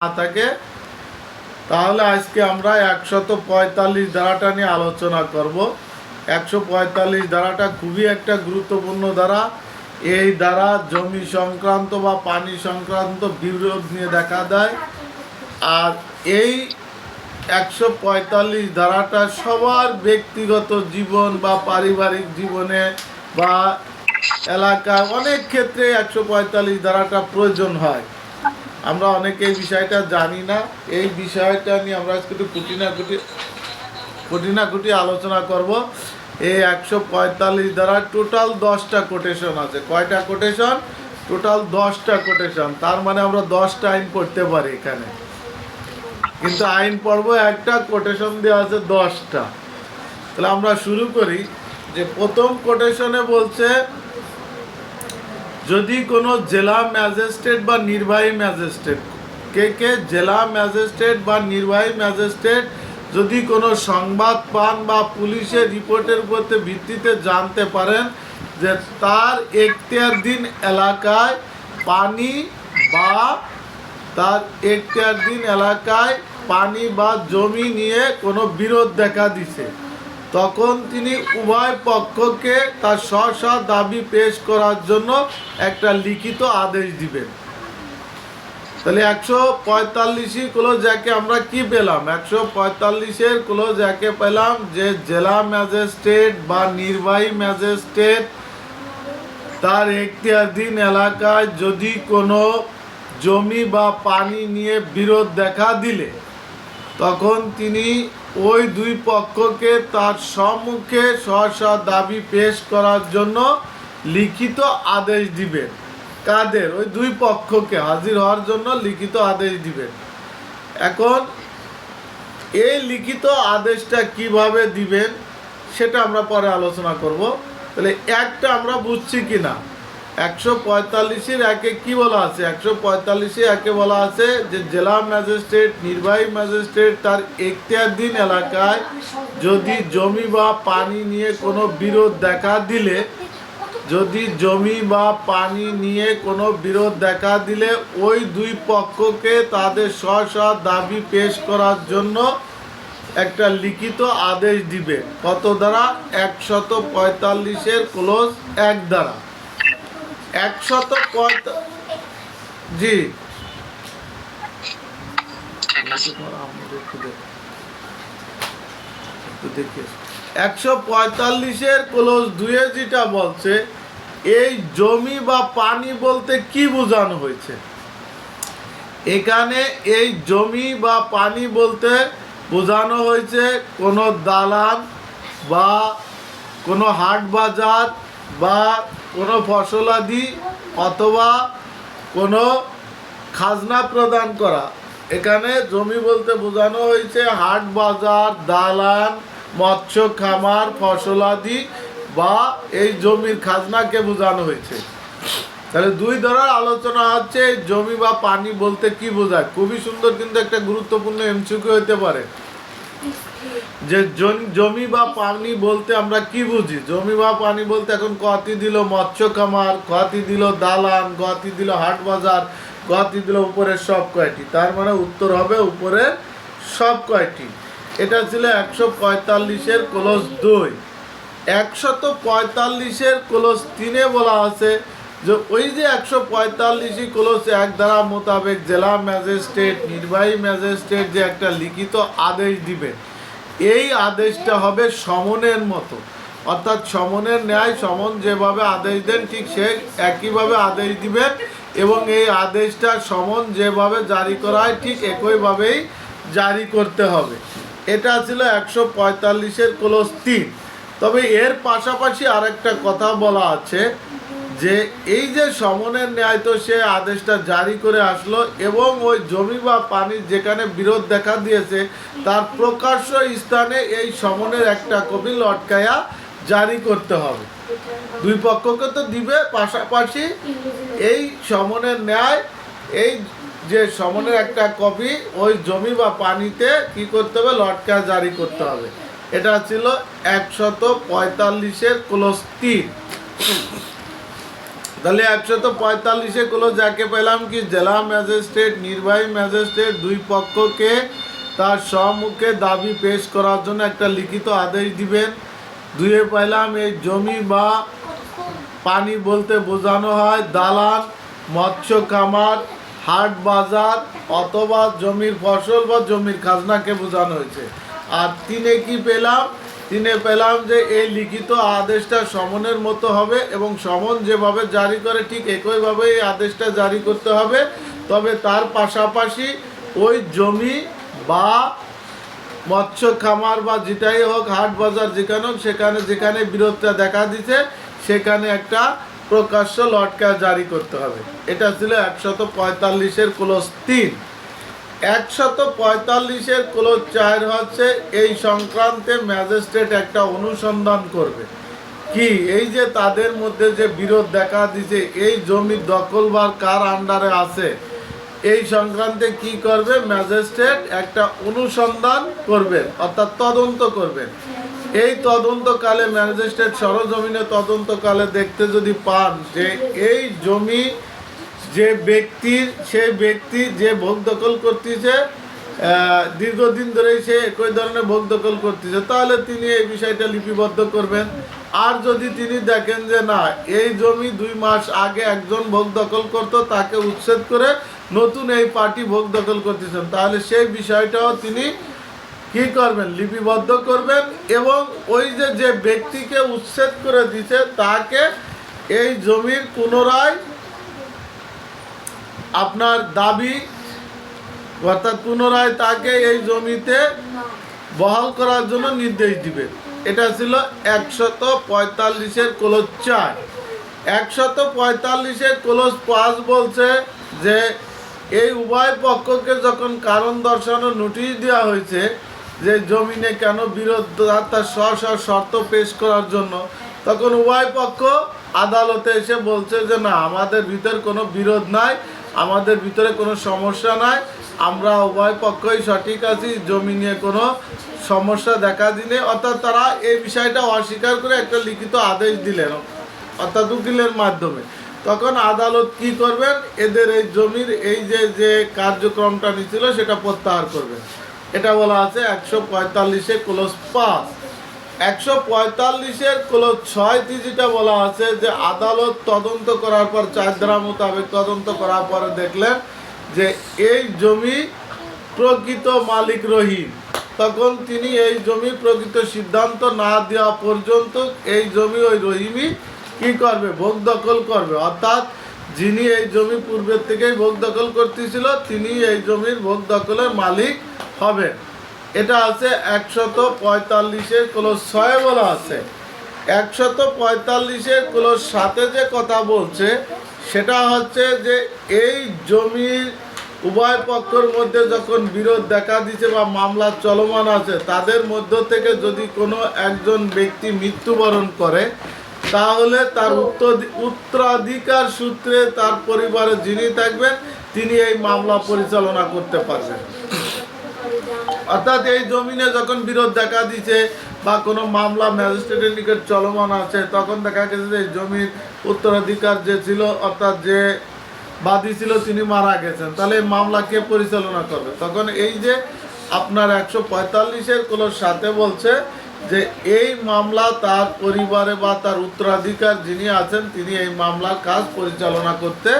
না থাকে। তাহলে আজকে আমরা একশত পঁয়তাল্লিশ ধারাটা নিয়ে আলোচনা করব। একশো পঁয়তাল্লিশ ধারাটা খুবই একটা গুরুত্বপূর্ণ ধারা। এই দ্বারা জমি সংক্রান্ত বা পানি সংক্রান্ত বিরোধ নিয়ে দেখা দেয়। আর এই একশো পঁয়তাল্লিশ ধারাটা সবার ব্যক্তিগত জীবন বা পারিবারিক জীবনে বা এলাকায় অনেক ক্ষেত্রে একশো পঁয়তাল্লিশ ধারাটা প্রয়োজন হয়। আমরা অনেকে এই বিষয়টা জানি না। এই বিষয়টা নিয়ে আমরা আজকে একটু খুঁটিনাখুটি খুঁটিনাখুটি আলোচনা করব। এই একশো পঁয়তাল্লিশ দ্বারা টোটাল দশটা কোটেশন আছে। কয়টা কোটেশন টোটাল দশটা কোটেশন তার মানে আমরা দশটা আইন পড়তে পারি এখানে। কিন্তু আইন পড়ব একটা কোটেশন দেওয়া আছে দশটা। তাহলে আমরা শুরু করি যে প্রথম কোটেশনে বলছে যদি কোনো জেলা ম্যাজিস্ট্রেট বা নির্বাহী ম্যাজিস্ট্রেট, কে কে জেলা ম্যাজিস্ট্রেট বা নির্বাহী ম্যাজিস্ট্রেট যদি কোনো সংবাদ পান বা পুলিশের রিপোর্টের উপরে ভিত্তিতে জানতে পারেন যে তার এখতিয়ারধীন এলাকায় পানি বা তার এখতিয়ারধীন এলাকায় পানি বা জমি নিয়ে কোনো বিরোধ দেখা দিছে। তখন তিনি উভয় পক্ষকে তার স্ব স্ব দাবি পেশ করার জন্য একটা লিখিত আদেশ দিবেন। তাহলে একশো পঁয়তাল্লিশই ক্লোজ যাকে আমরা কি পেলাম? একশো পঁয়তাল্লিশের ক্লোজ যাকে পেলাম যে জেলা ম্যাজিস্ট্রেট বা নির্বাহী ম্যাজিস্ট্রেট তার এখতিয়ারধীন এলাকায় যদি কোনো জমি বা পানি নিয়ে বিরোধ দেখা দিলে, তখন তিনি ওই দুই পক্ষকে তার সম্মুখে স্ব দাবি পেশ করার জন্য লিখিত আদেশ দিবেন। কাদের? ওই দুই পক্ষকে হাজির হওয়ার জন্য লিখিত আদেশ দিবেন। এখন এই লিখিত আদেশটা কীভাবে দিবেন, সেটা আমরা পরে আলোচনা করব। তাহলে একটা আমরা বুঝছি কি না একশো পঁয়তাল্লিশের একে কি বলা আছে? একশো পঁয়তাল্লিশে একে বলা আছে যে জেলা ম্যাজিস্ট্রেট, নির্বাহী ম্যাজিস্ট্রেট তার এখতিয়ারধীন এলাকায় যদি জমি বা পানি নিয়ে কোনো বিরোধ দেখা দিলে, যদি জমি বা পানি নিয়ে কোনো বিরোধ দেখা দিলে, ওই দুই পক্ষকে তাদের স্ব স্ব দাবি পেশ করার জন্য একটা লিখিত আদেশ দিবে। কত দ্বারা? একশত পঁয়তাল্লিশের ক্লোজ এক দ্বারা। একশত পঁয়তা জি। একশো পঁয়তাল্লিশের ক্লোজ দুয়ে যেটা বলছে এই জমি বা পানি বলতে কি বোঝানো হয়েছে? এখানে এই জমি বা পানি বলতে বোঝানো হয়েছে কোনো দালান বা কোনো হাট বাজার বা কোনো ফসলাদি অথবা কোনো খাজনা প্রদান করা। এখানে জমি বলতে বোঝানো হয়েছে হাট বাজার, দালান, মৎস্য, খামার, ফসলাদি বা এই জমির খাজনাকে বোঝানো হয়েছে। তাহলে দুই ধরনের আলোচনা হচ্ছে জমি বা পানি বলতে কি বোঝায়? খুবই সুন্দর কিন্তু একটা গুরুত্বপূর্ণ এমসিকিউ হতে পারে। যে জমি বা পানি বলতে আমরা কি বুঝি? জমি বা পানি বলতে এখন কতি দিল মৎস্য খামার কতি দিল দালান কতি দিল হাট বাজার কতি দিল উপরের সব কয়টি। তার মানে উত্তর হবে উপরের সব কয়টি। এটা ছিল একশো পঁয়তাল্লিশের ক্লোজ দুই। একশত পঁয়তাল্লিশের ক্লোজ তিনে বলা আছে যে ওই যে একশো পঁয়তাল্লিশই ক্লোজ এক ধারা মোতাবেক জেলা ম্যাজিস্ট্রেট, নির্বাহী ম্যাজিস্ট্রেট যে একটা লিখিত আদেশ দিবে, এই আদেশটা হবে সমনের মতো। অর্থাৎ সমনের ন্যায় সমন যেভাবে আদেশ দেন ঠিক সে একইভাবে আদেশ দিবেন এবং এই আদেশটা সমন যেভাবে জারি করা হয় ঠিক একইভাবেই জারি করতে হবে। এটা ছিল একশো পঁয়তাল্লিশের ক্লোজ তিন। তবে এর পাশাপাশি আরেকটা কথা বলা আছে। যে এই যে সমনের ন্যায় তো সে আদেশটা জারি করে আসলো এবং ওই জমি বা পানির যেখানে বিরোধ দেখা দিয়েছে, তার প্রকাশ্য স্থানে এই সমনের একটা কপি লটকায়া জারি করতে হবে। দুই পক্ষকে তো দিবে পাশাপাশি এই সমনের ন্যায়, এই যে সমনের একটা কপি ওই জমি বা পানিতে কি করতে হবে লটকা জারি করতে হবে। এটা ছিল একশত পঁয়তাল্লিশের ক্লোজ তিন। তাহলে একশত পঁয়তাল্লিশে গুলো যাকে পেলাম কি জেলা ম্যাজিস্ট্রেট, নির্বাহী ম্যাজিস্ট্রেট, দুই পক্ষকে তার সম্মুখে দাবি পেশ করার জন্য একটা লিখিত আদেশ দিবেন। দুয়ে পেলাম এই জমি বা পানি বলতে বোঝানো হয়, দালান, মৎস্য খামার, হাট বাজার অথবা জমির ফসল বা জমির খাজনাকে বোঝানো হয়েছে। আর তিনে কি পেলাম? তিনে পেলাম যে এই লিখিত আদেশটা সমনের মতো হবে এবং সমন যেভাবে জারি করে ঠিক একইভাবে এই আদেশটা জারি করতে হবে। তবে তার পাশাপাশি ওই জমি বা মৎস্য, খামার বা যেটাই হোক, হাট বাজার যেখানে হোক, সেখানে যেখানে বিরোধটা দেখা দিছে, সেখানে একটা প্রকাশ্য লটকা জারি করতে হবে। এটা ছিল একশত পঁয়তাল্লিশের ক্লোজ তিন। একশত পঁয়তাল্লিশের ক্লোজ চার হচ্ছে, এই সংক্রান্তে ম্যাজিস্ট্রেট একটা অনুসন্ধান করবে। কি? এই যে তাদের মধ্যে যে বিরোধ দেখা দিছে, এই জমির দখলবার কার আন্ডারে আছে? এই সংক্রান্তে কি করবে? ম্যাজিস্ট্রেট একটা অনুসন্ধান করবেন অর্থাৎ তদন্ত করবেন এই তদন্তকালে ম্যাজিস্ট্রেট সরজমিনে তদন্তকালে দেখতে যদি পান যে এই জমি যে ব্যক্তির সেই ব্যক্তি যে ভোগ দখল করতেছে দীর্ঘদিন ধরে সে একই ধরনের ভোগ দখল করতেছে, তাহলে তিনি এই বিষয়টা লিপিবদ্ধ করবেন। আর যদি তিনি দেখেন যে না, এই জমি দুই মাস আগে একজন ভোগ দখল করত, তাকে উচ্ছেদ করে নতুন এই পার্টি ভোগ দখল করতেছেন, তাহলে সেই বিষয়টাও তিনি কি করবেন? লিপিবদ্ধ করবেন এবং ওই যে যে ব্যক্তিকে উচ্ছেদ করে দিছে, তাকে এই জমির পুনরায় আপনার দাবি, অর্থাৎ পুনরায় তাকে এই জমিতে বহাল করার জন্য নির্দেশ দিবে। এটা ছিল একশত পঁয়তাল্লিশের ক্লোজ চার। একশত পঁয়তাল্লিশের ক্লোজ পাঁচ বলছে যে, এই উভয় পক্ষকে যখন কারণ দর্শানোর নোটিশ দেওয়া হয়েছে যে জমিনে কেন বিরোধ স্ব স্ব শর্ত পেশ করার জন্য, তখন উভয় পক্ষ আদালতে এসে বলছে যে, না, আমাদের ভিতর কোনো বিরোধ নাই। আমাদের ভিতরে কোনো সমস্যা নাই। আমরা উভয় পক্ষই সঠিক আছি, জমি নিয়ে কোনো সমস্যা দেখা দিনে অর্থাৎ তারা এই বিষয়টা অস্বীকার করে একটা লিখিত আদেশ দিলেন, অর্থাৎ উকিলের মাধ্যমে। তখন আদালত কি করবেন? এদের এই জমির এই যে যে কার্যক্রমটা নিছিল সেটা প্রত্যাহার করবেন। এটা বলা আছে একশো পঁয়তাল্লিশে ক্লোজ পাঁচ। একশো পঁয়তাল্লিশের ক্লোজ ছয়টি যেটা বলা আছে যে আদালত তদন্ত করার পর চার ধারা মোতাবেক তদন্ত করার পরে দেখলেন যে এই জমি প্রকৃত মালিক রহিম। তখন তিনি এই জমি প্রকৃত সিদ্ধান্ত না দেওয়া পর্যন্ত এই জমি ওই রহিমই কি করবে? ভোগ দখল করবে। অর্থাৎ যিনি এই জমি পূর্বের থেকেই ভোগ দখল করতেছিল তিনি এই জমির ভোগ দখলের মালিক হবেন। এটা আছে একশত পঁয়তাল্লিশের ক্লোজ ছয় বলা আছে। একশত পঁয়তাল্লিশের ক্লোজ সাথে যে কথা বলছে, সেটা হচ্ছে যে এই জমির উভয় পক্ষের মধ্যে যখন বিরোধ দেখা দিচ্ছে বা মামলা চলমান আছে, তাদের মধ্য থেকে যদি কোনো একজন ব্যক্তি মৃত্যুবরণ করে, তাহলে তার উত্তর- উত্তরাধিকার সূত্রে তার পরিবারে যিনি থাকবেন, তিনি এই মামলা পরিচালনা করতে পারবেন। অর্থাৎ এই জমিনে যখন বিরোধ দেখা দিচ্ছে বা কোনো মামলা ম্যাজিস্ট্রেটের নিকট চলমান আছে, তখন দেখা গেছে যে জমির উত্তরাধিকার যে ছিল, অর্থাৎ যে বাদী ছিল, তিনি মারা গেছেন। তাহলে মামলা কে পরিচালনা করবে? তখন এই যে আপনার একশো পঁয়তাল্লিশের কোনো সাথে বলছে যে এই মামলা তার পরিবারে বা তার উত্তরাধিকার যিনি আছেন, তিনি এই মামলার কাজ পরিচালনা করতে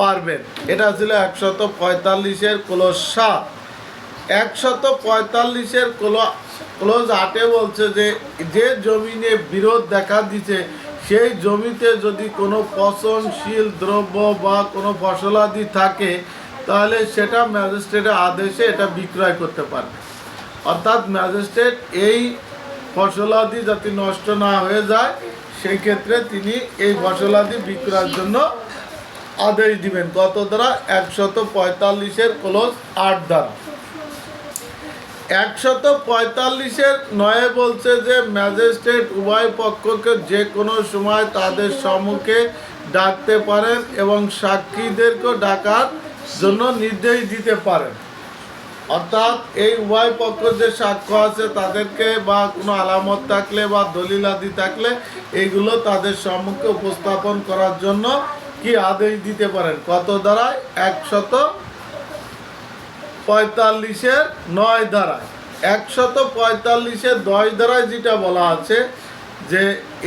পারবেন। এটা ছিল একশত পঁয়তাল্লিশের ক্লোজ সাত। একশত পঁয়তাল্লিশের ক্লোজ আটে বলছে যে যে জমিনে বিরোধ দেখা দিচ্ছে সেই জমিতে যদি কোনো পচনশীল দ্রব্য বা কোনো ফসলাদি থাকে, তাহলে সেটা ম্যাজিস্ট্রেটের আদেশে এটা বিক্রয় করতে পারবে। অর্থাৎ ম্যাজিস্ট্রেট এই ফসলাদি যাতে নষ্ট না হয়ে যায়, সেই ক্ষেত্রে তিনি এই ফসলাদি বিক্রয়ের জন্য আদেশ দিবেন। কত দ্বারা? একশত পঁয়তাল্লিশের ক্লোজ আট দ্বারা। একশত পঁয়তাল্লিশের নয়ে বলছে যে ম্যাজিস্ট্রেট উভয় পক্ষকে যে কোনো সময় তাদের সম্মুখে ডাকতে পারেন এবং সাক্ষীদেরকেও ডাকার জন্য নির্দেশ দিতে পারেন। অর্থাৎ এই উভয় পক্ষ যে সাক্ষ্য আছে তাদেরকে বা কোনো আলামত থাকলে বা দলিল আদি থাকলে এইগুলো তাদের সম্মুখে উপস্থাপন করার জন্য কি আদেশ দিতে পারেন? কত দ্বারা? একশত পঁয়তাল্লিশের নয় ধারায়। একশত পঁয়তাল্লিশের দশ ধারায় যেটা বলা আছে, যে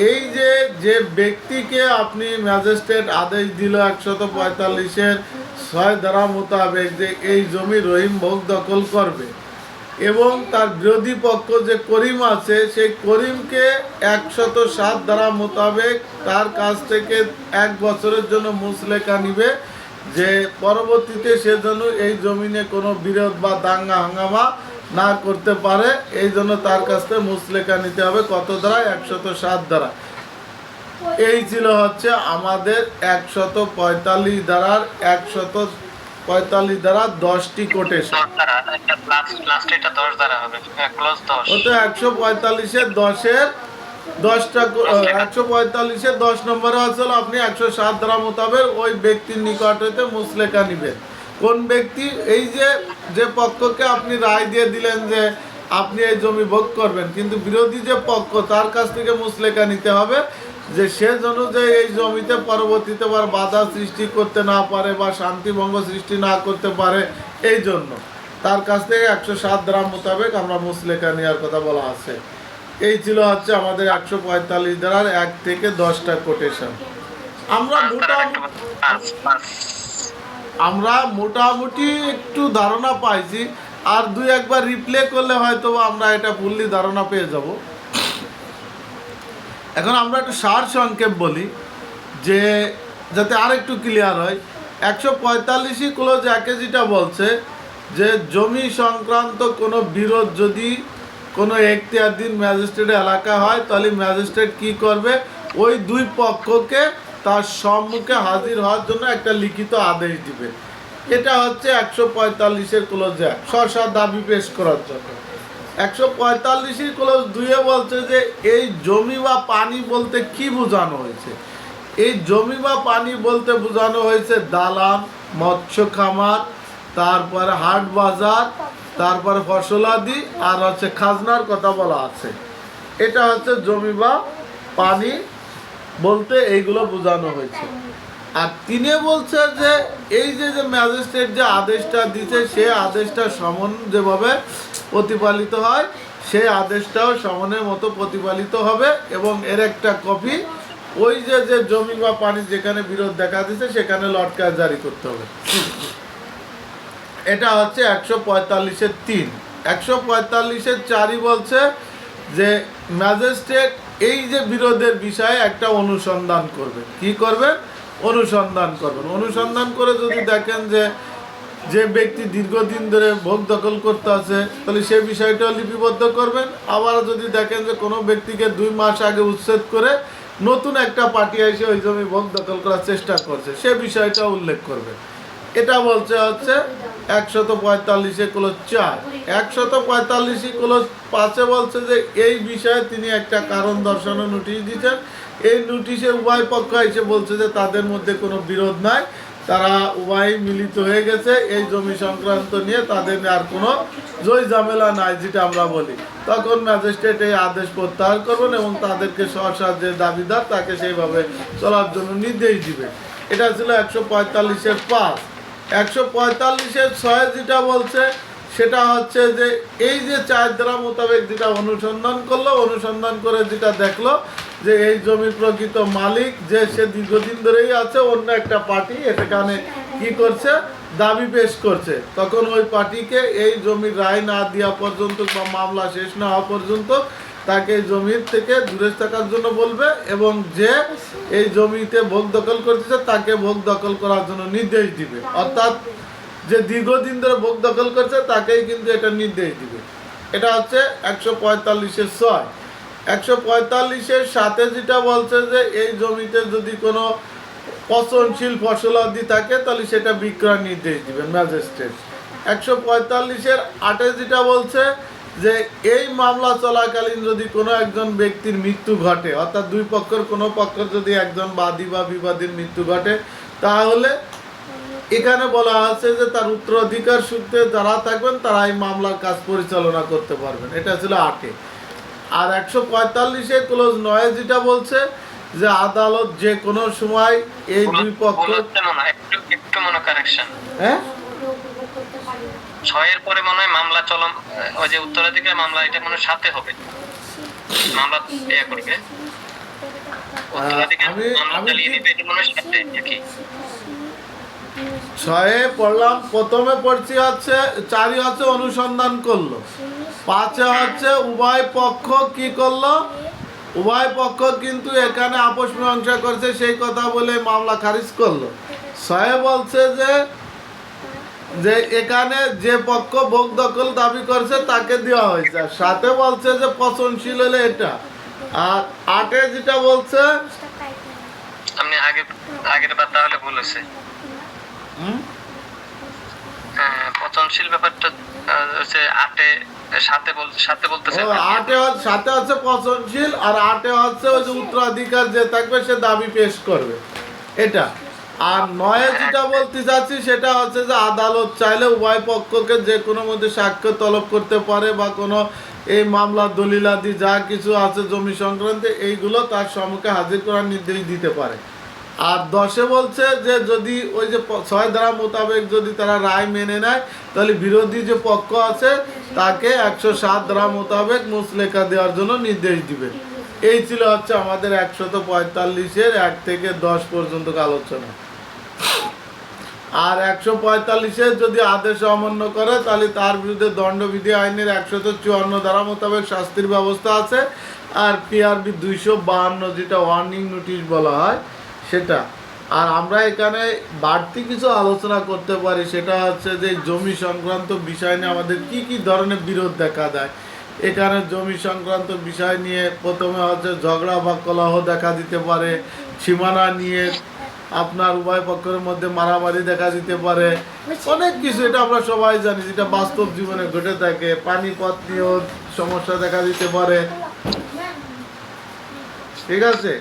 এই যে যে ব্যক্তিকে আপনি ম্যাজিস্ট্রেট আদেশ দিল একশত পঁয়তাল্লিশের ছয় ধারা মোতাবেক যে এই জমি রহিম ভোগ দখল করবে, এবং তার বিরোধী পক্ষ যে করিম আছে, সেই করিমকে একশত সাত ধারা মোতাবেক তার কাছ থেকে এক বছরের জন্য মুসলেখা নিবে। যে পরবর্তীতে সে যেন এই জমিনে কোনো বিরোধ বা দাঙ্গা হাঙ্গামা না করতে পারে এই জন্য তার কাছ থেকে মুসলেখা নিতে হবে কত দ্বারা? একশত সাত দ্বারা। এই ছিল হচ্ছে আমাদের একশত পঁয়তাল্লিশ দ্বারার একশত পঁয়তাল্লিশ দ্বারা দশটি কোটেশন ও তো একশো পঁয়তাল্লিশের দশের দশটা একশো পঁয়তাল্লিশের দশ নম্বরে আসলে আপনি একশো সাত ধারা মোতাবেক ওই ব্যক্তির নিকট হইতে মুসলেখা নিবেন। কোন ব্যক্তি? এই যে যে পক্ষকে আপনি রায় দিয়ে দিলেন যে আপনি এই জমি ভোগ করবেন কিন্তু বিরোধী যে পক্ষ তার কাছ থেকে মুসলেখা নিতে হবে যে সে যেন যে এই জমিতে পরবর্তীতে আবার বাধা সৃষ্টি করতে না পারে বা শান্তিভঙ্গ সৃষ্টি না করতে পারে এই জন্য। তার কাছ থেকে একশো সাত গ্রাম মোতাবেক আমরা মুসলেখা নেওয়ার কথা বলা আছে। এই ছিল হচ্ছে আমাদের একশো পঁয়তাল্লিশ দ্বারার এক থেকে দশটা কোটেশন আমরা আমরা মোটামুটি একটু ধারণা পাইছি, আর দুই একবার রিপ্লে করলে হয়তো আমরা এটা ফুললি ধারণা পেয়ে যাব। এখন আমরা একটু সার সংক্ষেপ বলি, যে যাতে আর একটু ক্লিয়ার হয়। একশো পঁয়তাল্লিশই ক্লোজ যেটা বলছে যে, জমি সংক্রান্ত কোনো বিরোধ যদি কোনো এখতিয়ারধীন ম্যাজিস্ট্রেট এলাকা হয়, তাহলে ম্যাজিস্ট্রেট কি করবে? ওই দুই পক্ষকে তার সম্মুখে হাজির হওয়ার জন্য একটা লিখিত আদেশ দিবে। এটা হচ্ছে একশো পঁয়তাল্লিশের ক্লোজ এক। স্ব দাবি পেশ করার জন্য। একশো পঁয়তাল্লিশের ক্লোজ দুয়ে বলছে যে, এই জমি বা পানি বলতে কি বোঝানো হয়েছে? এই জমি বা পানি বলতে বোঝানো হয়েছে দালান, মৎস্য খামার, তারপরে হাট বাজার তারপরে ফসলাদি আর হচ্ছে খাজনার কথা বলা আছে। এটা হচ্ছে জমি বা পানি বলতে এইগুলো বোঝানো হয়েছে। আর তিনি বলছে যে এই যে যে ম্যাজিস্ট্রেট যে আদেশটা দিচ্ছে সে আদেশটা সমন যেভাবে প্রতিপালিত হয়, সেই আদেশটাও সমনের মতো প্রতিপালিত হবে এবং এর একটা কপি ওই যে যে জমি বা পানি যেখানে বিরোধ দেখা দিচ্ছে সেখানে লটকায় জারি করতে হবে। এটা হচ্ছে একশো পঁয়তাল্লিশের তিন। একশো পঁয়তাল্লিশের চারই বলছে যে ম্যাজিস্ট্রেট এই যে বিরোধের বিষয়ে একটা অনুসন্ধান করবে। কি করবে অনুসন্ধান করবেন। অনুসন্ধান করে যদি দেখেন যে যে ব্যক্তি দীর্ঘদিন ধরে ভোগ দখল করতে আছে, তাহলে সেই বিষয়টাও লিপিবদ্ধ করবেন। আবার যদি দেখেন যে কোনো ব্যক্তিকে দুই মাস আগে উচ্ছেদ করে নতুন একটা পার্টি এসে ওই জমি ভোগ দখল করার চেষ্টা করছে, সে বিষয়টা উল্লেখ করবেন। এটা বলছে হচ্ছে একশত পঁয়তাল্লিশে ক্লোজ চার। একশত পঁয়তাল্লিশে ক্লোজ পাঁচে বলছে যে এই বিষয়ে তিনি একটা কারণ দর্শানোর নোটিশ দিচ্ছেন এই নোটিশের উভয় পক্ষ এসে বলছে যে তাদের মধ্যে কোনো বিরোধ নাই। তারা উভয় মিলিত হয়ে গেছে। এই জমি সংক্রান্ত নিয়ে তাদের আর কোনো জয় ঝামেলা নাই যেটা আমরা বলি। তখন ম্যাজিস্ট্রেট এই আদেশ প্রত্যাহার করবেন এবং তাদেরকে সহসা যে দাবিদার তাকে সেইভাবে চলার জন্য নির্দেশ দিবে এটা ছিল একশো পঁয়তাল্লিশের পাঁচ। একশো পঁয়তাল্লিশের ছয় যেটা বলছে, সেটা হচ্ছে যে এই যে মোতাবেক যেটা অনুসন্ধান করল, অনুসন্ধান করে যেটা দেখল যে এই প্রকৃত মালিক, যে সে দীর্ঘদিন ধরেই আছে, অন্য একটা পার্টি এটাখানে কি করছে, দাবি পেশ করছে। তখন ওই পার্টিকে এই জমির রায় না দেওয়া পর্যন্ত বা মামলা শেষ না হওয়া পর্যন্ত তাকে জমির থেকে দূরে থাকার জন্য বলবে এবং যে এই জমিতে ভোগ দখল করতেছে তাকে ভোগ দখল করার জন্য নির্দেশ দিবে। অর্থাৎ যে দীর্ঘদিন ধরে ভোগ দখল করছে তাকেই কিন্তু এটা নির্দেশ দিবে। এটা হচ্ছে একশো পঁয়তাল্লিশের ছয়। একশো পঁয়তাল্লিশের সাথে যেটা বলছে যে এই জমিতে যদি কোনো পচনশীল ফসল ফসলাদি থাকে তাহলে সেটা বিক্রয় নির্দেশ দিবেন ম্যাজিস্ট্রেট। একশো পঁয়তাল্লিশের আটে যেটা বলছে যে এই মামলা চলাকালীন যদি কোনো একজন ব্যক্তির মৃত্যু ঘটে অর্থাৎ দুই পক্ষের কোনো পক্ষের যদি একজন বাদী বা বিবাদীর মৃত্যু ঘটে তাহলে এখানে বলা আছে যে তার উত্তরাধিকার সূত্রে যারা থাকবেন তারা এই মামলার কাজ পরিচালনা করতে পারবেন। এটা ছিল আটে। আর একশো পঁয়তাল্লিশে ক্লোজ নয় যেটা বলছে যে আদালত যে কোনো সময় এই দুই পক্ষ হয় একটু একটু মনে কারেকশন হ্যাঁ ছয়ের পরে মনে হয় মামলা চলম ওই যে উত্তরাধিকার মামলা এটা মনে সাথে হবে। মামলা ইয়ে করবে। উত্তরাধিকার মামলা চালিয়ে দিবে এটা মনে সাথে নাকি? ছয়ে পড়লাম প্রথমে পড়ছি হচ্ছে চারি হচ্ছে অনুসন্ধান করল। পাঁচে হচ্ছে উভয় পক্ষ কি করল? উভয় পক্ষ কিন্তু এখানে আপোষ মীমাংসা করছে সেই কথা বলে মামলা খারিজ করল। ছয়ে বলছে যে যে এখানে যে পক্ষ ভোগ দখল দাবি করছে তাকে দেওয়া হয়েছে। সাথে বলছে যে পচনশীল হলে এটা। আর আটে যেটা বলছে আপনি আগে আগের বার তাহলে ভুল হয়েছে। হ্যাঁ, পচনশীল ব্যাপারটা হচ্ছে আটে সাথে বল সাথে বলতেছে আটে সাথে হচ্ছে পচনশীল আর আটে হচ্ছে ওই যে উত্তরাধিকার যে থাকবে সে দাবি পেশ করবে। এটা। আর নয়ে যেটা বলতে চাচ্ছি, সেটা হচ্ছে যে আদালত চাইলে উভয় পক্ষকে যে কোনো মধ্যে সাক্ষ্য তলব করতে পারে বা কোনো এই মামলা, দলিলাদি যা কিছু আছে জমি সংক্রান্তে, এইগুলো তার সম্মুখে হাজির করার নির্দেশ দিতে পারে। আর দশে বলছে যে যদি ওই যে ছয় ধারা মোতাবেক যদি তারা রায় মেনে নেয়, তাহলে বিরোধী যে পক্ষ আছে, তাকে একশো সাত ধারা মোতাবেক মুসলেখা দেওয়ার জন্য নির্দেশ দিবে। এই ছিল হচ্ছে আমাদের একশত পঁয়তাল্লিশের এক থেকে দশ পর্যন্ত আলোচনা। আর একশো পঁয়তাল্লিশের যদি আদেশ অমান্য করে, তাহলে তার বিরুদ্ধে দণ্ডবিধি আইনের একশত চুয়ান্ন ধারা মোতাবেক শাস্তির ব্যবস্থা আছে। আর পিআরবি দুইশো বাহান্ন যেটা ওয়ার্নিং নোটিশ বলা হয়, সেটা। আর আমরা এখানে বাড়তি কিছু আলোচনা করতে পারি, সেটা হচ্ছে যে জমি সংক্রান্ত বিষয় নিয়ে আমাদের কি কি ধরনের বিরোধ দেখা দেয়। এখানে জমি সংক্রান্ত বিষয় নিয়ে প্রথমে হচ্ছে ঝগড়া বা কলহ দেখা দিতে পারে, সীমানা নিয়ে আপনার উভয় পক্ষের মধ্যে মারামারি দেখা দিতে পারে। অনেক কিছু এটা আমরা সবাই জানি, যেটা বাস্তব জীবনে ঘটে থাকে। পানিপথ নিয়েও সমস্যা দেখা দিতে পারে। ঠিক আছে?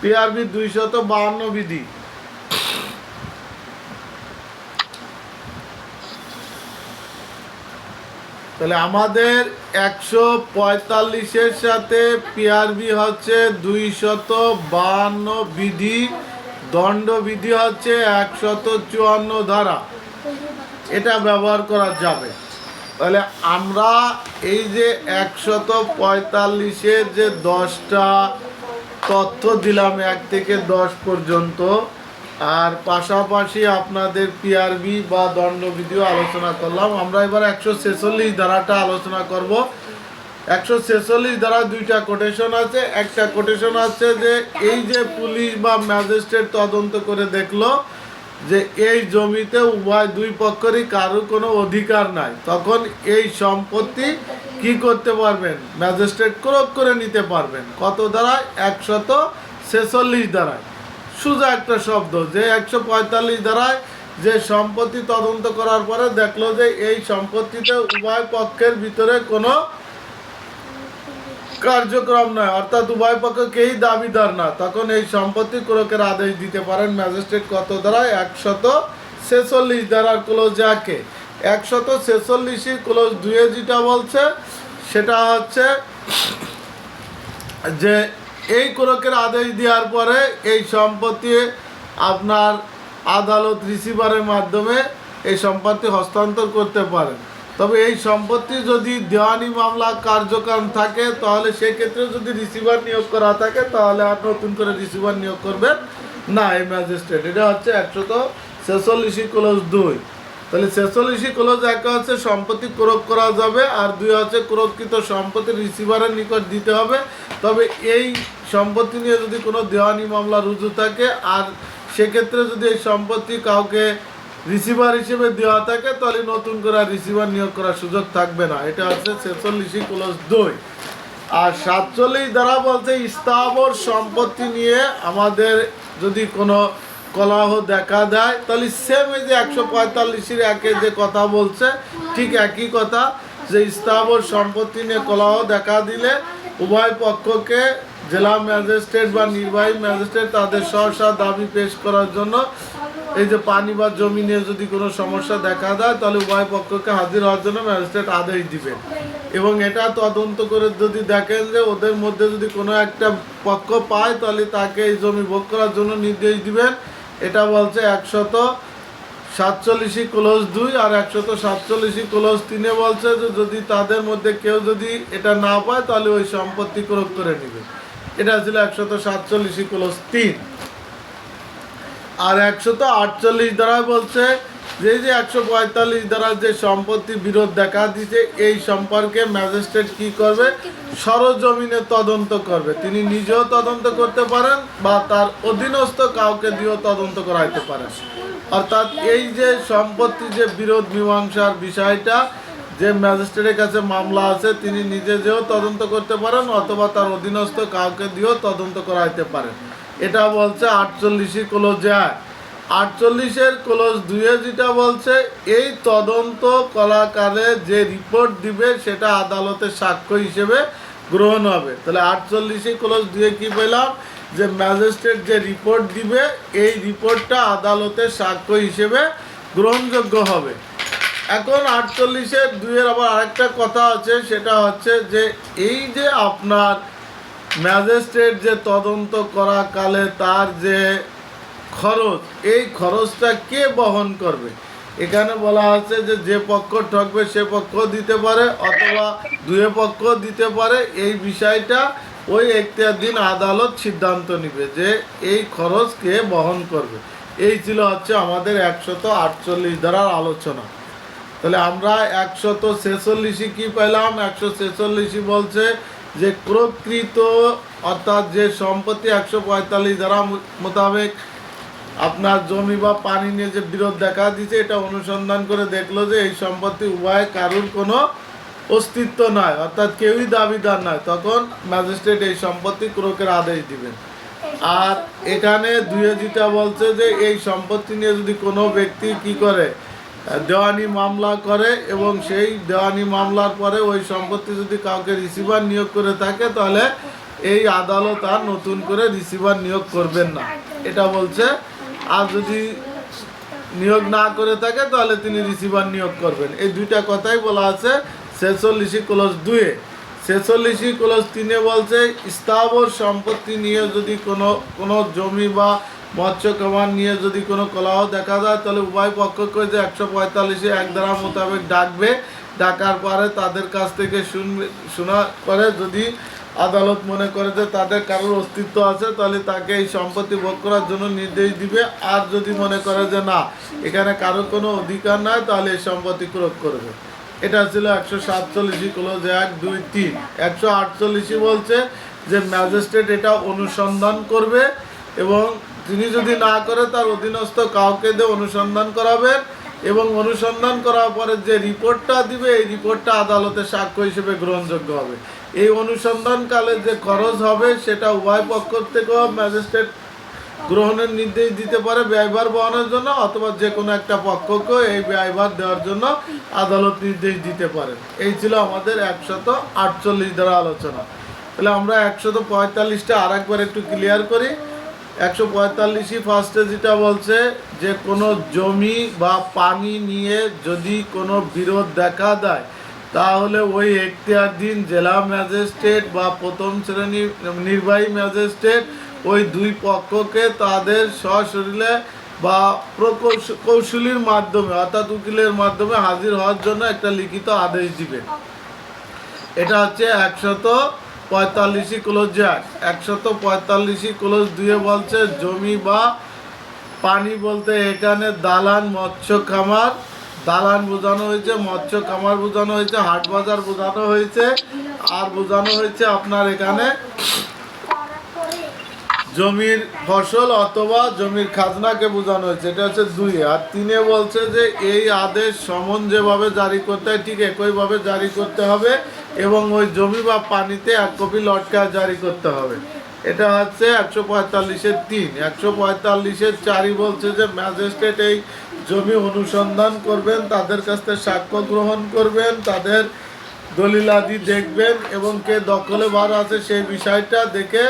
পিআরবি দুইশত বাহান্ন বিধি। তাহলে আমাদের একশো পঁয়তাল্লিশের সাথে পিআরবি হচ্ছে দুইশত বাহান্ন বিধি। দণ্ডবিধি হচ্ছে একশত চুয়ান্ন ধারা। এটা ব্যবহার করা যাবে। তাহলে আমরা এই যে একশত পঁয়তাল্লিশের যে দশটা তথ্য দিলাম, এক থেকে দশ পর্যন্ত, আর পাশাপাশি আপনাদের পিআরবি বা দণ্ডবিধিও আলোচনা করলাম। আমরা এবার একশো ছেচল্লিশ ধারাটা আলোচনা করব। একশো ছেচল্লিশ দ্বারা দুইটা কোটেশন আছে। একটা কোটেশন আছে যে এই যে পুলিশ বা ম্যাজিস্ট্রেট তদন্ত করে দেখল যে এই জমিতে উভয় দুই পক্ষেরই কারও কোনো অধিকার নাই। তখন এই সম্পত্তি কি করতে পারবেন? ম্যাজিস্ট্রেট ক্রোক করে নিতে পারবেন। কত দ্বারায়? একশত ছেচল্লিশ দ্বারায়। সোজা একটা শব্দ যে একশো পঁয়তাল্লিশ দ্বারায় যে সম্পত্তি তদন্ত করার পরে দেখল যে এই সম্পত্তিতে উভয় পক্ষের ভিতরে কোনো কার্যক্রম নয়, অর্থাৎ উভয় পক্ষ কেই দাবিদার না। তখন এই সম্পত্তি ক্রোকের আদেশ দিতে পারেন ম্যাজিস্ট্রেট কত দ্বারা একশত ছেচল্লিশ দ্বারার ক্লোজ একে একশত ছেচল্লিশই ক্লোজ দুয়ে যেটা বলছে, সেটা হচ্ছে যে এই ক্রোকের আদেশ দেওয়ার পরে এই সম্পত্তি আপনার আদালত রিসিভারের মাধ্যমে এই সম্পত্তি হস্তান্তর করতে পারেন। তবে এই সম্পত্তি যদি দেওয়ানি মামলা কার্যক্রম থাকে, তাহলে সেক্ষেত্রে যদি রিসিভার নিয়োগ করা থাকে, তাহলে আর নতুন করে রিসিভার নিয়োগ করবেন না এই ম্যাজিস্ট্রেট এটা হচ্ছে একশো একশত ছেচল্লিশই ক্লোজ দুই। তাহলে ছেচল্লিশই ক্লোজ একটা হচ্ছে সম্পত্তি ক্রোক করা যাবে আর দুই হচ্ছে ক্রোককৃত সম্পত্তি রিসিভারের নিকট দিতে হবে। তবে এই সম্পত্তি নিয়ে যদি কোনো দেওয়ানি মামলা রুজু থাকে, আর সেক্ষেত্রে যদি এই সম্পত্তি কাউকে রিসিভার হিসেবে দেওয়া থাকে, তাহলে নতুন করে রিসিভার নিয়োগ করার সুযোগ থাকবে না। এটা হচ্ছে ছেচল্লিশই ক্লোজ দুই। আর সাতচল্লিশ দ্বারা বলছে স্থাবর সম্পত্তি নিয়ে আমাদের যদি কোনো কলাহ দেখা দেয়, তাহলে সেম এই যে একশো পঁয়তাল্লিশের একে যে কথা বলছে, ঠিক একই কথা, যে স্থাবর সম্পত্তি নিয়ে কলাহ দেখা দিলে উভয় পক্ষকে জেলা ম্যাজিস্ট্রেট বা নির্বাহী ম্যাজিস্ট্রেট তাদের সহসা দাবি পেশ করার জন্য এই যে পানি বা জমি নিয়ে যদি কোনো সমস্যা দেখা দেয়, তাহলে উভয় পক্ষকে হাজির হওয়ার জন্য ম্যাজিস্ট্রেট আদেশ দিবেন। এবং এটা তদন্ত করে যদি দেখেন যে ওদের মধ্যে যদি কোনো একটা পক্ষ পায়, তাহলে তাকে এই জমি ভোগ করার জন্য নির্দেশ দিবেন। এটা বলছে একশত সাতচল্লিশই ক্লোজ দুই আর একশত সাতচল্লিশই ক্লোজ তিনে বলছে যে যদি তাদের মধ্যে কেউ যদি এটা না পায়, তাহলে ওই সম্পত্তি ক্রোক করে নেবে। এটা ছিল একশত সাতচল্লিশই ক্লোজ তিন। আর একশো তো আটচল্লিশ দ্বারা বলছে, যে যে একশো পঁয়তাল্লিশ দ্বারা যে সম্পত্তি বিরোধ দেখা দিচ্ছে এই সম্পর্কে ম্যাজিস্ট্রেট কি করবে? সরজমিনে তদন্ত করবে। তিনি নিজেও তদন্ত করতে পারেন বা তার অধীনস্থ কাউকে দিয়েও তদন্ত করাইতে পারেন। অর্থাৎ এই যে সম্পত্তি যে বিরোধ মীমাংসার বিষয়টা, যে ম্যাজিস্ট্রেটের কাছে মামলা আছে, তিনি নিজে যেও তদন্ত করতে পারেন অথবা তার অধীনস্থ কাউকে দিয়েও তদন্ত করাইতে পারেন। এটা বলছে আটচল্লিশই ক্লোজে আয়। আটচল্লিশের ক্লোজ দুয়ে যেটা বলছে, এই তদন্ত কলাকালে যে রিপোর্ট দিবে, সেটা আদালতের সাক্ষ্য হিসেবে গ্রহণ হবে। তাহলে আটচল্লিশে ক্লোজ দুয়ে কি পেলাম? যে ম্যাজিস্ট্রেট যে রিপোর্ট দিবে, এই রিপোর্টটা আদালতের সাক্ষ্য হিসেবে গ্রহণযোগ্য হবে। এখন আটচল্লিশের দুইয়ের আবার আরেকটা কথা আছে, সেটা হচ্ছে যে এই যে আপনার ম্যাজিস্ট্রেট যে তদন্ত করা কালে তার যে খরচ, এই খরচটা কে বহন করবে? এখানে বলা আছে যে যে পক্ষ ঠকবে সে পক্ষ দিতে পারে অথবা দুয়ে পক্ষ দিতে পারে। এই বিষয়টা ওই এখতিয়ার দিন আদালত সিদ্ধান্ত নিবে যে এই খরচ কে বহন করবে। এই ছিল হচ্ছে আমাদের একশত আটচল্লিশ ধারার আলোচনা। তাহলে আমরা একশত ছেচল্লিশই কি পেলাম? একশো ছেচল্লিশই বলছে যে প্রকৃত, অর্থাৎ যে সম্পত্তি একশো পঁয়তাল্লিশ ধারা মোতাবেক আপনার জমি বা পানি নিয়ে যে বিরোধ দেখা দিচ্ছে, এটা অনুসন্ধান করে দেখল যে এই সম্পত্তি উভয় কারুর কোনো অস্তিত্ব নয়, অর্থাৎ কেউই দাবিদার নয়। তখন ম্যাজিস্ট্রেট এই সম্পত্তি ক্রোকের আদেশ দিবেন। আর এখানে দুয়ে বলছে যে এই সম্পত্তি নিয়ে যদি কোনো ব্যক্তি কি করে দেওয়ানি মামলা করে এবং সেই দেওয়ানি মামলার পরে ওই সম্পত্তি যদি কাউকে রিসিভার নিয়োগ করে থাকে, তাহলে এই আদালত আর নতুন করে রিসিভার নিয়োগ করবেন না। এটা বলছে। আর যদি নিয়োগ না করে থাকে, তাহলে তিনি রিসিভার নিয়োগ করবেন। এই দুইটা কথাই বলা আছে ছেচল্লিশি ক্লোজ দুয়ে ছেচল্লিশি ক্লোজ তিনে বলছে, স্থাবর সম্পত্তি নিয়ে যদি কোনো কোনো জমি বা মৎস্য কামান নিয়ে যদি কোনো কলহ দেখা যায়, তাহলে উভয় পক্ষ পক্ষকে যে একশো পঁয়তাল্লিশে এক ধারা মোতাবেক ডাকবে, ডাকার পরে তাদের কাছ থেকে শুনবে শোনা করে যদি আদালত মনে করে যে তাদের কারোর অস্তিত্ব আছে, তাহলে তাকে এই সম্পত্তি ভোগ করার জন্য নির্দেশ দিবে। আর যদি মনে করে যে না, এখানে কারও কোনো অধিকার নাই, তাহলে এই সম্পত্তি ক্রোক করবে। এটা ছিল একশো সাতচল্লিশই ক্লোজ এক, দুই, তিন। একশো আটচল্লিশই বলছে যে ম্যাজিস্ট্রেট এটা অনুসন্ধান করবে। এবং তিনি যদি না করে, তার অধীনস্থ কাউকে দিয়ে অনুসন্ধান করাবেন এবং অনুসন্ধান করার পরে যে রিপোর্টটা দিবে, এই রিপোর্টটা আদালতের সাক্ষ্য হিসেবে গ্রহণযোগ্য হবে। এই অনুসন্ধানকালে যে খরচ হবে, সেটা উভয় পক্ষ থেকেও ম্যাজিস্ট্রেট গ্রহণের নির্দেশ দিতে পারে ব্যয়ভার বহনের জন্য অথবা যে কোনো একটা পক্ষকে এই ব্যয়ভার দেওয়ার জন্য আদালত নির্দেশ দিতে পারে। এই ছিল আমাদের একশত আটচল্লিশ দ্বারা আলোচনা। তাহলে আমরা একশত পঁয়তাল্লিশটা আর একবার একটু ক্লিয়ার করি। একশো পঁয়তাল্লিশই ফার্স্টে যেটা বলছে যে কোনো জমি বা পানি নিয়ে যদি কোনো বিরোধ দেখা দেয় তাহলে ওই এখতিয়ারধীন জেলা ম্যাজিস্ট্রেট বা প্রথম শ্রেণি নির্বাহী ম্যাজিস্ট্রেট ওই দুই পক্ষকে তাদের সশরীরে বা প্রকৌশ- কৌশলীর মাধ্যমে অর্থাৎ উকিলের মাধ্যমে হাজির হওয়ার জন্য একটা লিখিত আদেশ দিবেন এটা হচ্ছে একশত পঁয়তাল্লিশই ক্লোজ এক একশত পঁয়তাল্লিশই ক্লোজ দুয়ে বলছে, জমি বা পানি বলতে এখানে দালান, মৎস্য, খামার। দালান বোঝানো হয়েছে, মৎস্য, খামার বোঝানো হয়েছে, হাট বাজার বোঝানো হয়েছে, আর বোঝানো হয়েছে আপনার এখানে জমির ফসল অথবা জমির খাজনাকে বোঝানো হয়েছে। এটা হচ্ছে দুই। আর তিনে বলছে যে এই আদেশ সমন যেভাবে জারি করতে হয়, ঠিক একইভাবে জারি করতে হবে এবং ওই জমি বা পানিতে এক কপি লটকা জারি করতে হবে। এটা হচ্ছে একশো পঁয়তাল্লিশের তিন। একশো পঁয়তাল্লিশের চারই বলছে যে ম্যাজিস্ট্রেট এই জমি অনুসন্ধান করবেন, তাদের কাছ থেকে সাক্ষ্য গ্রহণ করবেন, তাদের দলিলাদি দেখবেন এবং কে দখলে ভার আছে সেই বিষয়টা দেখে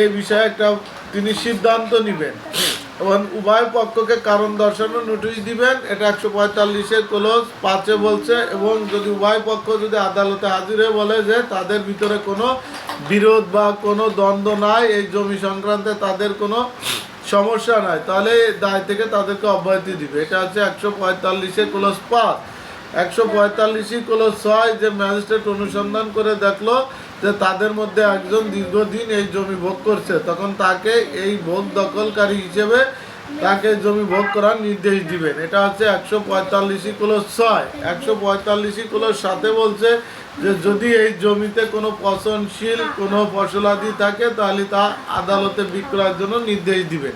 এই বিষয়ে একটা তিনি সিদ্ধান্ত নেবেন। এবং উভয় পক্ষকে কারণ দর্শানোর নোটিশ দিবেন। এটা একশো পঁয়তাল্লিশের ক্লোজ পাঁচে বলছে, এবং যদি উভয় পক্ষ যদি আদালতে হাজিরে বলে যে তাদের ভিতরে কোনো বিরোধ বা কোনো দ্বন্দ্ব নাই, এই জমি সংক্রান্তে তাদের কোনো সমস্যা নাই, তাহলে দায় থেকে তাদেরকে অব্যাহতি দিবে। এটা হচ্ছে একশো পঁয়তাল্লিশে ক্লোজ পাঁচ। একশো পঁয়তাল্লিশই ক্লোজ ছয় যে ম্যাজিস্ট্রেট অনুসন্ধান করে দেখল যে তাদের মধ্যে একজন দীর্ঘদিন এই জমি ভোগ করছে তখন তাকে এই ভোগ দখলকারী হিসেবে তাকে জমি ভোগ করার নির্দেশ দিবেন। এটা হচ্ছে একশো পঁয়তাল্লিশই ক্লোজ ছয়। একশো পঁয়তাল্লিশই ক্লোজ সাথে বলছে যে যদি এই জমিতে কোনো পচনশীল কোনো ফসলাদি থাকে তাহলে তা আদালতে বিক্রয়ের জন্য নির্দেশ দিবেন।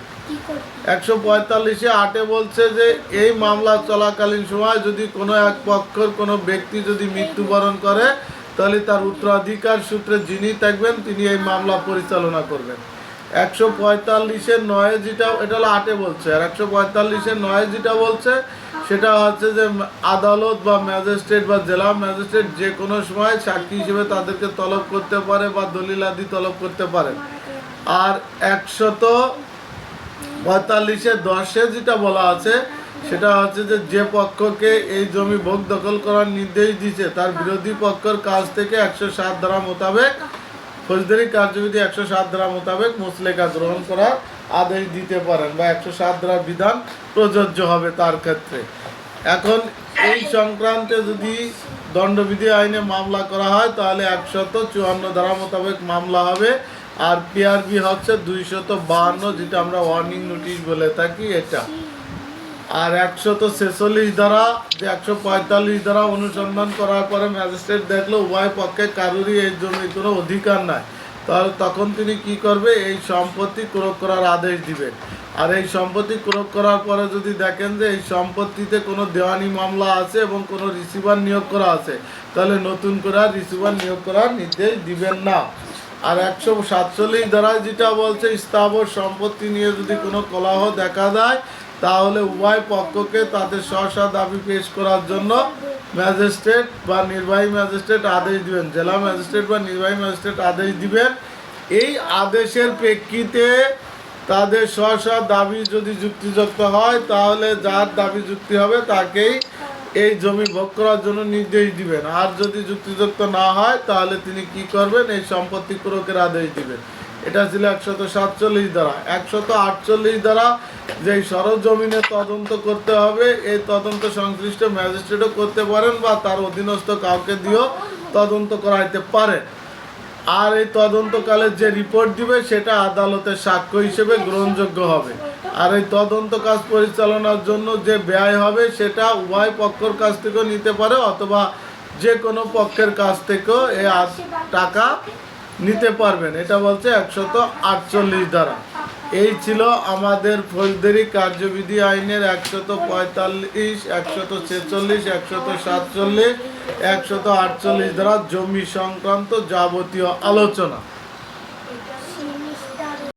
একশো পঁয়তাল্লিশে আটে বলছে যে এই মামলা চলাকালীন সময় যদি কোনো এক পক্ষর কোনো ব্যক্তি যদি মৃত্যুবরণ করে তাহলে তার উত্তরাধিকার সূত্রে যিনি থাকবেন, তিনি এই মামলা পরিচালনা করবেন। একশো পঁয়তাল্লিশের নয় যেটা, এটা হলো আটে বলছে। আর একশো পঁয়তাল্লিশের নয় যেটা বলছে, সেটা হচ্ছে যে আদালত বা ম্যাজিস্ট্রেট বা জেলা ম্যাজিস্ট্রেট যে কোনো সময় সাক্ষী হিসেবে তাদেরকে তলব করতে পারে বা দলিলাদি তলব করতে পারে। আর একশত পঁয়তাল্লিশে দশে যেটা বলা আছে সেটা হচ্ছে যে যে পক্ষকে এই জমি ভোগ দখল করার নির্দেশ দিয়েছে, তার বিরোধী পক্ষের কাছ থেকে একশো সাত ধারা মোতাবেক, ফৌজদারি কার্যবিধি একশো সাত ধারা মোতাবেক মুসলেকা গ্রহণ করার আদেশ দিতে পারেন বা একশো সাত ধারা বিধান প্রযোজ্য হবে তার ক্ষেত্রে। এখন এই সংক্রান্তে যদি দণ্ডবিধি আইনে মামলা করা হয়, তাহলে একশত চুয়ান্ন ধারা মোতাবেক মামলা হবে। আর পিআরবি হচ্ছে দুইশত বাহান্ন, যেটা আমরা ওয়ার্নিং নোটিশ বলে থাকি এটা। আর একশত ছেচল্লিশ দ্বারা যে একশো পঁয়তাল্লিশ দ্বারা অনুসন্ধান করার পরে ম্যাজিস্ট্রেট দেখল, উভয় পক্ষে কারোরই এই জমির কোনো অধিকার নাই। তাহলে তখন তিনি কি করবে? এই সম্পত্তি ক্রোক করার আদেশ দিবেন। আর এই সম্পত্তি ক্রোক করার পরে যদি দেখেন যে এই সম্পত্তিতে কোনো দেওয়ানি মামলা আছে এবং কোনো রিসিভার নিয়োগ করা আছে, তাহলে নতুন করে রিসিভার নিয়োগ করার নির্দেশ দিবেন না। আর একশো সাতচল্লিশ দ্বারা যেটা বলছে, স্থাবর সম্পত্তি নিয়ে যদি কোনো কলাহ দেখা দেয় তাহলে উভয় পক্ষকে তাদের স্ব দাবি পেশ করার জন্য ম্যাজিস্ট্রেট বা নির্বাহী ম্যাজিস্ট্রেট আদেশ দিবেন, জেলা ম্যাজিস্ট্রেট বা নির্বাহী ম্যাজিস্ট্রেট আদেশ দিবেন। এই আদেশের প্রেক্ষিতে তাদের স্ব দাবি যদি যুক্তিযুক্ত হয়, তাহলে যার দাবি যুক্তি হবে তাকেই এই জমি ভোগ করার জন্য নির্দেশ দিবেন। আর যদি যুক্তিযুক্ত না হয়, তাহলে তিনি কি করবেন? এই সম্পত্তি ক্রোকের আদেশ দিবেন। এটা ছিল একশত সাতচল্লিশ দ্বারা একশত আটচল্লিশ দ্বারা যে সরজমিনে তদন্ত করতে হবে, এই তদন্ত সংশ্লিষ্ট ম্যাজিস্ট্রেটও করতে পারেন বা তার অধীনস্থ কাউকে দিয়েও তদন্ত করাইতে পারে। আর এই তদন্তকালে যে রিপোর্ট দিবে, সেটা আদালতের সাক্ষ্য হিসেবে গ্রহণযোগ্য হবে। আর এই তদন্ত কাজ পরিচালনার জন্য যে ব্যয় হবে, সেটা উভয় পক্ষের কাছ থেকেও নিতে পারে অথবা যে কোনো পক্ষের কাছ থেকেও এই টাকা নিতে পারবেন। এটা বলছে একশত আটচল্লিশ দ্বারা। এই ছিল আমাদের ফৌজদারি কার্যবিধি আইনের একশত পঁয়তাল্লিশ, একশত ছেচল্লিশ, একশত সাতচল্লিশ, একশত আটচল্লিশ দ্বারা জমি সংক্রান্ত যাবতীয় আলোচনা।